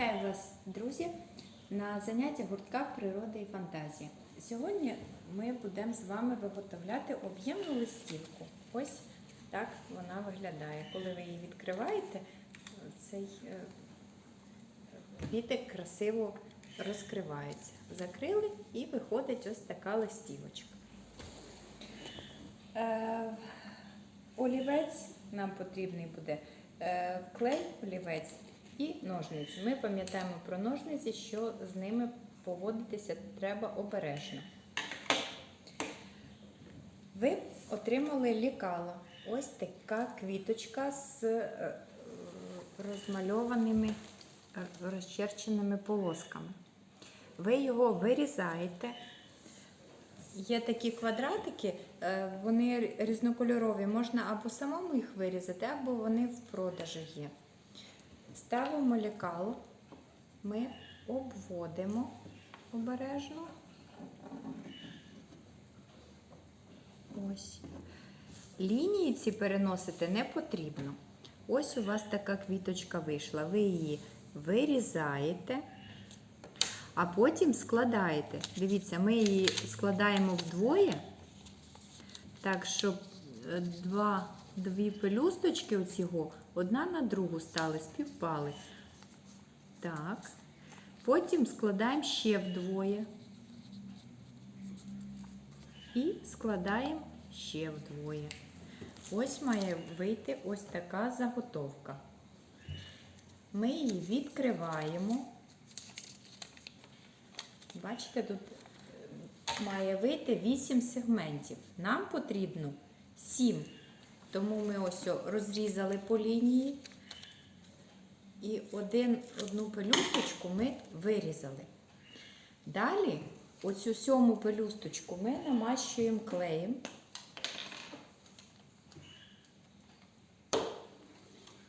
Вітаю вас, друзі, на заняття гуртка природи і фантазії. Сьогодні ми будемо з вами виготовляти об'ємну листівку. Ось так вона виглядає. Коли ви її відкриваєте, цей е, квітик красиво розкривається. Закрили і виходить ось така листівочка. Е, олівець нам потрібний буде е, клей, олівець і ножниці. Ми пам'ятаємо про ножниці, що з ними поводитися треба обережно. Ви отримали лікало. Ось така квіточка з е, розмальованими е, розчерченими полосками. Ви його вирізаєте. Є такі квадратики, е, вони різнокольорові. Можна або самому їх вирізати, або вони в продажі є. Ставимо лікало, ми обводимо обережно. Ось. Лінії ці переносити не потрібно. Ось у вас така квіточка вийшла. Ви її вирізаєте, а потім складаєте. Дивіться, ми її складаємо вдвоє, так, щоб е, два, дві пелюсточки оцього одна на другу стали, співпали. Так. Потім складаємо ще вдвоє. І складаємо ще вдвоє. Ось має вийти ось така заготовка. Ми її відкриваємо. Бачите, тут має вийти 8 сегментів. Нам потрібно 7. Тому ми ось розрізали по лінії. І один, одну пелюсточку ми вирізали. Далі оцю сьому пелюсточку ми намащуємо клеєм.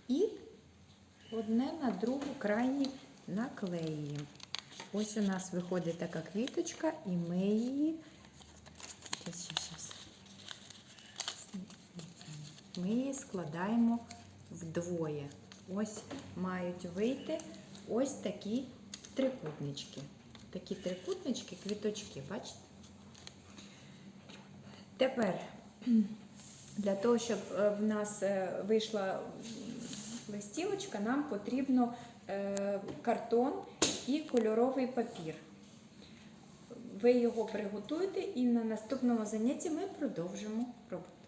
І одне на другу крайні наклеюємо. Ось у нас виходить така квіточка, і ми її. Ми її складаємо вдвоє. Ось мають вийти ось такі трикутнички. Такі трикутнички, квіточки, бачите? Тепер для того, щоб е, в нас е, вийшла листівочка, нам потрібно е, картон і кольоровий папір. Ви його приготуєте і на наступному занятті ми продовжимо роботу.